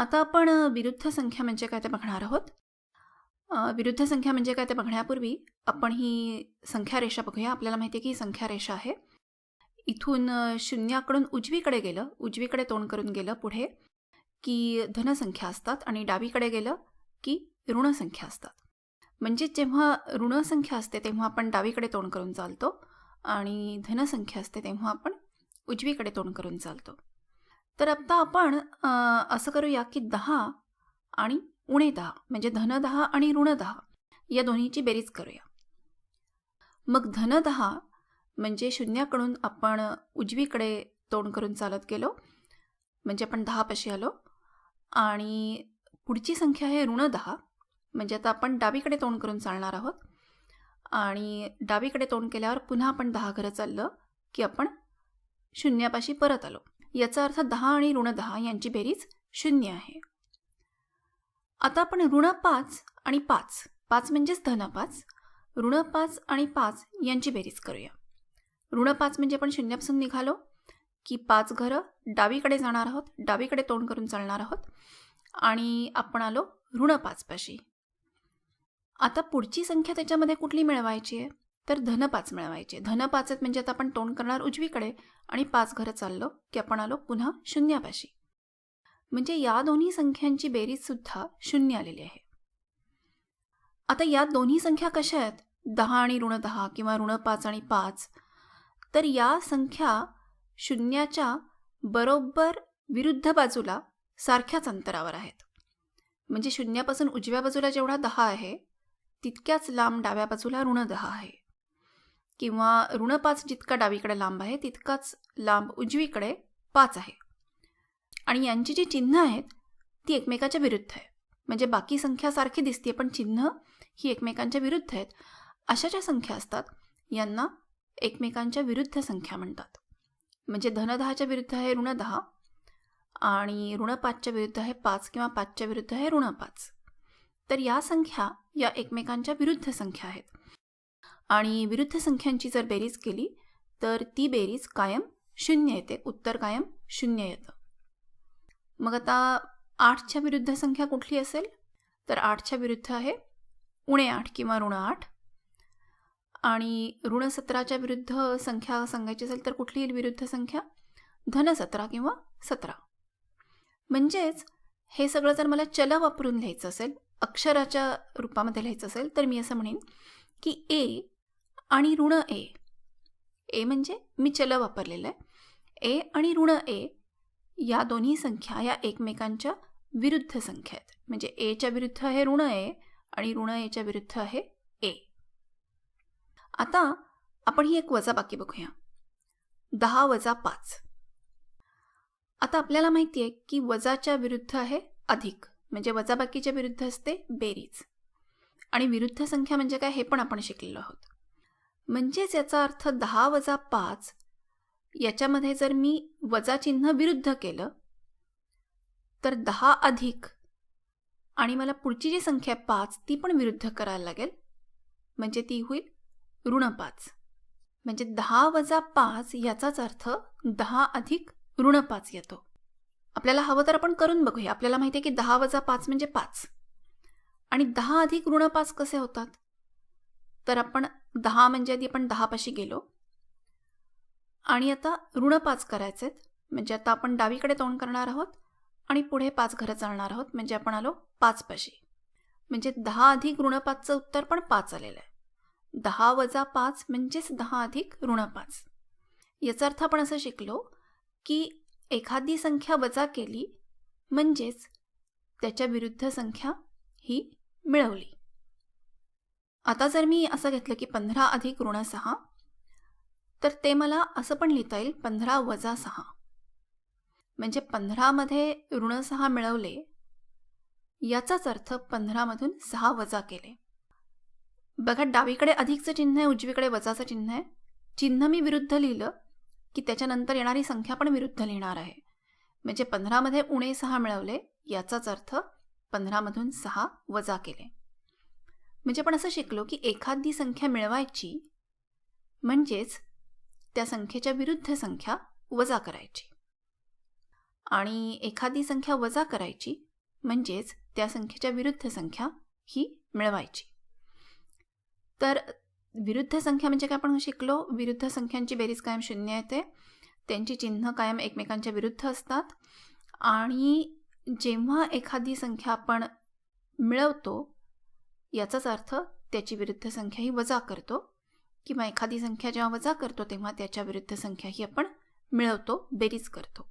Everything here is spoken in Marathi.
आता आपण विरुद्ध संख्या म्हणजे काय ते बघणार आहोत. विरुद्ध संख्या म्हणजे काय ते बघण्यापूर्वी आपण ही संख्या रेषा बघूया. आपल्याला माहिती आहे की ही संख्या रेषा आहे. इथून शून्याकडून उजवीकडे गेलं. उजवीकडे तोंड करून गेलं पुढे की धनसंख्या असतात आणि डावीकडे गेलं की ऋणसंख्या असतात. म्हणजे जेव्हा ऋणसंख्या असते तेव्हा आपण डावीकडे तोंड करून चालतो आणि धनसंख्या असते तेव्हा आपण उजवीकडे तोंड करून चालतो. तर आत्ता आपण असं करूया की दहा आणि उणे दहा म्हणजे धन दहा आणि ऋण दहा या दोन्हीची बेरीज करूया. मग धन दहा म्हणजे शून्याकडून आपण उजवीकडे तोंड करून चालत गेलो म्हणजे आपण दहापाशी आलो आणि पुढची संख्या आहे ऋण दहा म्हणजे आता आपण डावीकडे तोंड करून चालणार आहोत आणि डावीकडे तोंड केल्यावर पुन्हा आपण दहा घरं चाललं की आपण शून्यापाशी परत आलो. याचा अर्थ दहा आणि ऋण दहा यांची बेरीज शून्य आहे. आता आपण ऋण पाच आणि पाच पाच म्हणजेच धन पाच ऋण पाच आणि पाच यांची बेरीज करूया. ऋण पाच म्हणजे आपण शून्यापासून निघालो की पाच घरं डावीकडे जाणार आहोत डावीकडे तोंड करून चालणार आहोत आणि आपण आलो ऋण पाचपाशी. आता पुढची संख्या त्याच्यामध्ये कुठली मिळवायची आहे? तर धन पाच मिळवायची. धन म्हणजे आता आपण तोंड करणार उजवीकडे आणि पाच घरं चाललो की आपण आलो पुन्हा शून्यापाशी. म्हणजे या दोन्ही संख्यांची बेरीजसुद्धा शून्य आलेली आहे. आता या दोन्ही संख्या कशा आहेत? दहा आणि ऋण दहा किंवा ऋण पाच आणि पाच. तर या संख्या शून्याच्या बरोबर विरुद्ध बाजूला सारख्याच अंतरावर आहेत. म्हणजे शून्यापासून उजव्या बाजूला जेवढा दहा आहे तितक्याच लांब डाव्या बाजूला ऋण दहा आहे. किंवा ऋण पाच जितका डावीकडे लांब आहे तितकाच लांब उजवीकडे पाच आहे. आणि यांची जी चिन्ह आहेत ती एकमेकाच्या विरुद्ध आहे. म्हणजे बाकी संख्या सारखी दिसते पण चिन्ह ही एकमेकांच्या विरुद्ध आहेत. अशा ज्या संख्या असतात यांना एकमेकांच्या विरुद्ध संख्या म्हणतात. म्हणजे धनदहाच्या विरुद्ध आहे ऋण दहा आणि ऋण पाचच्या विरुद्ध आहे पाच किंवा पाचच्या विरुद्ध आहे ऋण पाच तर या संख्या या एकमेकांच्या विरुद्ध संख्या आहेत. आणि विरुद्ध संख्यांची जर बेरीज केली तर ती बेरीज कायम शून्य येते. उत्तर कायम शून्य येतं. मग आता आठच्या विरुद्ध संख्या कुठली असेल? तर आठच्या विरुद्ध आहे उणे आठ किंवा ऋण आठ. आणि ऋण सतराच्या विरुद्ध संख्या सांगायची असेल तर कुठली येईल विरुद्ध संख्या? धन सतरा किंवा सतरा. म्हणजेच हे सगळं जर मला चल वापरून लिहायचं असेल अक्षराच्या रूपामध्ये लिहायचं असेल तर मी असं म्हणेन की ए आणि ऋण ए. ए म्हणजे मी चल वापरलेलं. आहे ए आणि ऋण ए या दोन्ही संख्या या एकमेकांच्या विरुद्ध संख्या आहेत. म्हणजे एच्या विरुद्ध आहे ऋण ए आणि ऋण एच्या विरुद्ध आहे ए. आता आपण ही एक वजाबाकी बघूया. दहा वजा पाच. आता आपल्याला माहिती आहे की वजाच्या विरुद्ध आहे अधिक. म्हणजे वजाबाकीच्या विरुद्ध असते बेरीज. आणि विरुद्ध संख्या म्हणजे काय हे पण आपण शिकलेलो आहोत. म्हणजेच याचा अर्थ दहा वजा पाच. याच्यामध्ये जर मी वजा चिन्ह विरुद्ध केलं तर दहा अधिक. आणि मला पुढची जी संख्या पाच ती पण विरुद्ध करायला लागेल. म्हणजे ती होईल ऋण पाच. म्हणजे दहा वजा पाच याचाच अर्थ दहा अधिक ऋण पाच येतो. आपल्याला हवं तर आपण करून बघूया. आपल्याला माहिती आहे की दहा वजा पाच म्हणजे पाच. आणि दहा अधिक ऋण पाच कसे होतात? तर आपण दहा म्हणजे आधी आपण दहापाशी गेलो. आणि आता ऋण पाच करायचे आहेत. म्हणजे आता आपण डावीकडे तोंड करणार आहोत आणि पुढे पाच घरं चालणार आहोत. म्हणजे आपण आलो पाचपाशी. म्हणजे दहा अधिक ऋण पाचचं उत्तर पण पाच आलेलं आहे. दहा वजा पाच म्हणजेच दहा अधिक ऋण पाच. याचा अर्थ आपण असं शिकलो की एखादी संख्या वजा केली म्हणजेच त्याच्या विरुद्ध संख्या ही मिळवली. आता जर मी असं घेतलं की पंधरा अधिक ऋण सहा तर ते मला असं पण लिहिता येईल पंधरा वजा सहा. म्हणजे पंधरामध्ये ऋण सहा मिळवले याचाच अर्थ पंधरामधून सहा वजा केले. बघा डावीकडे अधिकचं चिन्ह आहे उजवीकडे वजाचं चिन्ह आहे. चिन्ह मी विरुद्ध लिहिलं की त्याच्यानंतर येणारी संख्या पण विरुद्ध लिहिणार आहे. म्हणजे पंधरामध्ये उणे सहा मिळवले याचाच अर्थ पंधरामधून सहा वजा केले. म्हणजे आपण असं शिकलो की एखादी संख्या मिळवायची म्हणजेच त्या संख्येच्या विरुद्ध संख्या वजा करायची. आणि एखादी संख्या वजा करायची म्हणजेच त्या संख्येच्या विरुद्ध संख्या ही मिळवायची. तर विरुद्ध संख्या म्हणजे काय आपण शिकलो? विरुद्ध संख्यांची बेरीज कायम शून्य येते. त्यांची चिन्ह कायम एकमेकांच्या विरुद्ध असतात. आणि जेव्हा एखादी संख्या आपण मिळवतो याचाच अर्थ त्याची विरुद्ध संख्या ही वजा करतो किंवा एखादी संख्या जेव्हा वजा करतो तेव्हा त्याच्या विरुद्ध संख्या ही आपण मिळवतो बेरीज करतो.